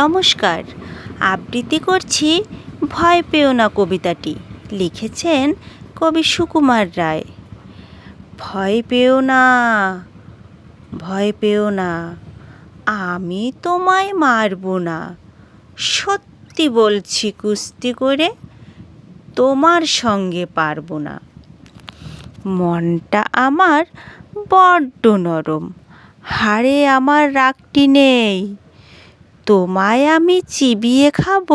নমস্কার। আবৃত্তি করছি ভয় পেও না কবিতাটি। লিখেছেন কবি সুকুমার রায়। ভয় পেও না, ভয় পেও না, আমি তোমায় মারবো না। সত্যি বলছি, কুস্তি করে তোমার সঙ্গে পারব না। মনটা আমার বড্ড নরম, হাড়ে আমার রাগটি নেই। তোমায় আমি চিবিয়ে খাব,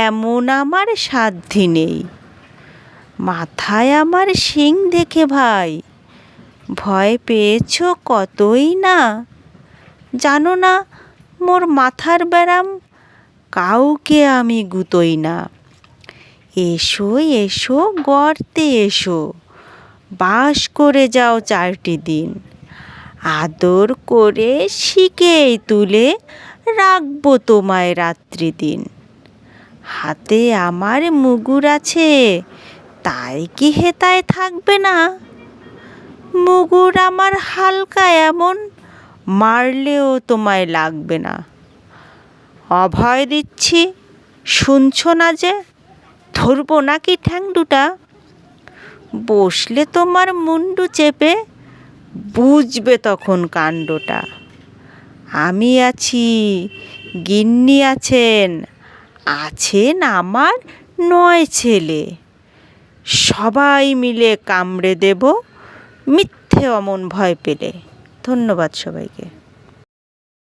এমন আমার সাধ্যি নেই। মাথায় আমার শিং দেখে ভাই, ভয় পেয়েছ কতই না? জানো না, মোর মাথার ব্যারাম কাউকে আমি গুতোই না। এসো এসো, গর্তে এসো, বাস করে যাও চারটি দিন। আদর করে শিকেই তুলে রাখব তোমায় রাত্রি দিন। হাতে আমার মুগুর আছে, তাই কি হেতায় থাকবে না? মুগুর আমার হালকা এমন, মারলেও তোমায় লাগবে না। অভয় দিচ্ছি, শুনছো না যে, ধরবো নাকি ঠ্যাং দুটা বসলে তোমার মুন্ডু চেপে, বুঝবে তখন কাণ্ডটা। আমি আছি, গিন্নি আছেন আছেন আমার নয় ছেলে। সবাই মিলে কামড়ে দেব, মিথ্যে অমন ভয় পেলে। ধন্যবাদ সবাইকে।